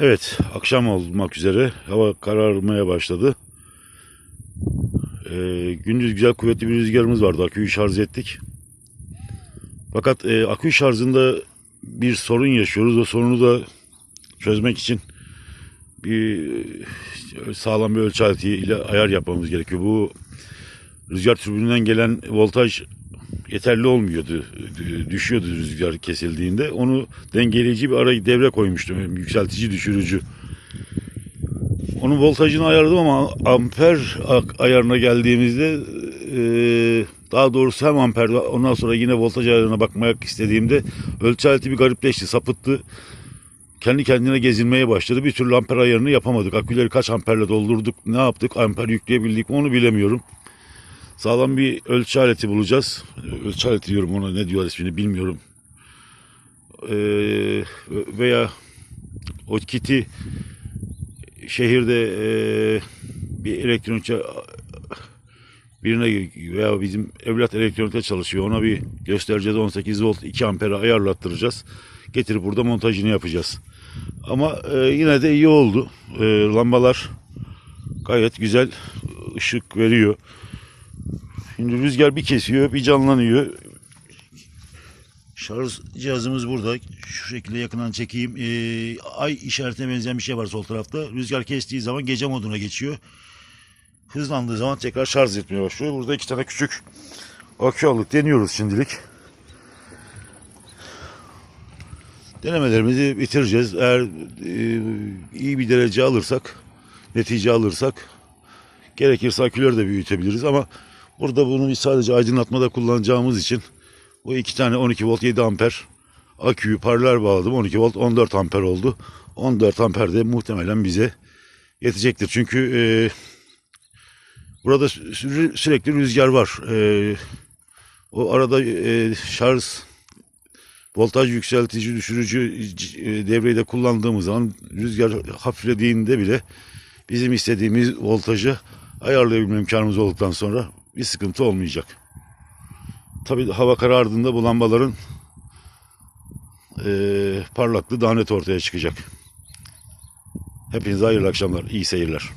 Evet, akşam olmak üzere. Hava kararmaya başladı. Ee, gündüz güzel kuvvetli bir rüzgarımız vardı. Aküyü şarj ettik. Fakat e, akü şarjında bir sorun yaşıyoruz. O sorunu da çözmek için bir e, sağlam bir ölçü aletiyle ayar yapmamız gerekiyor. Bu rüzgar türbününden gelen voltaj yeterli olmuyordu. Düşüyordu rüzgar kesildiğinde. Onu dengeleyici bir ara devre koymuştum. Yükseltici düşürücü. Onun voltajını ayarladım ama amper ayarına geldiğimizde e, daha doğrusu hem amper ondan sonra yine voltaj ayarına bakmak istediğimde ölçü aleti bir garipleşti, sapıttı. Kendi kendine gezinmeye başladı. Bir türlü amper ayarını yapamadık. Aküleri kaç amperle doldurduk, ne yaptık, amper yükleyebildik mi onu bilemiyorum. Sağlam bir ölçü aleti bulacağız. Ölçü aleti diyorum ona ne diyor ismini bilmiyorum. Ee, veya o kiti şehirde e, bir elektronikçi birine veya bizim evlat elektronikte çalışıyor. Ona bir göstereceğiz 18 volt 2 ampere ayarlattıracağız. Getirip burada montajını yapacağız. Ama e, yine de iyi oldu. E, lambalar gayet güzel ışık veriyor. Şimdi rüzgar bir kesiyor, bir canlanıyor. Şarj cihazımız burada. Şu şekilde yakından çekeyim. Ee, ay işaretine benzeyen bir şey var sol tarafta. Rüzgar kestiği zaman gece moduna geçiyor. Hızlandığı zaman tekrar şarj etmeye başlıyor. Burada iki tane küçük akü. Deniyoruz şimdilik. Denemelerimizi bitireceğiz. Eğer e, iyi bir derece alırsak, netice alırsak gerekirse aküleri de büyütebiliriz ama burada bunu sadece aydınlatmada kullanacağımız için bu iki tane 12 volt 7 amper aküyü paralel bağladım. 12 volt 14 amper oldu. 14 amper de muhtemelen bize yetecektir. Çünkü e, burada sü- sürekli rüzgar var. E, o arada e, şarj voltaj yükseltici düşürücü e, devreyi de kullandığımız zaman rüzgar hafiflediğinde bile bizim istediğimiz voltajı ayarlayabilme imkanımız olduktan sonra bir sıkıntı olmayacak. Tabii hava karardığında bu lambaların eee parlaklığı daha net ortaya çıkacak. Hepinize hayırlı akşamlar, iyi seyirler.